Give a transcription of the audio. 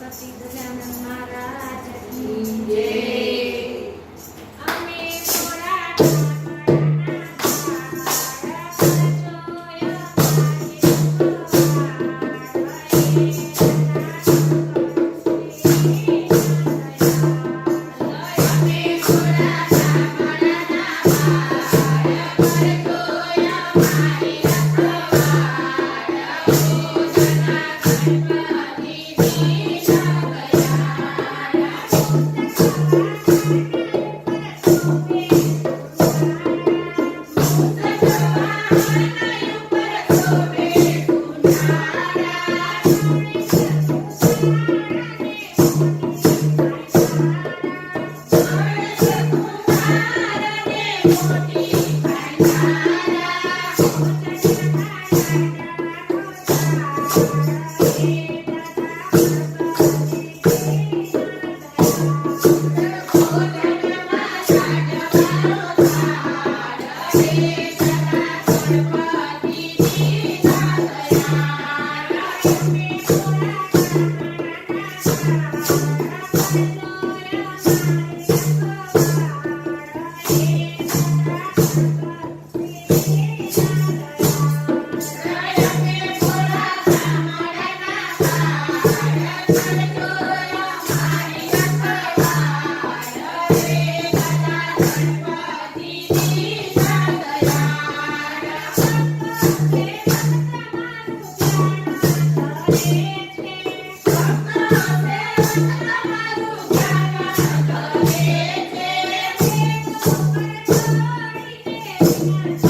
Ganpati Gajanan Maharaj Jay. Yes.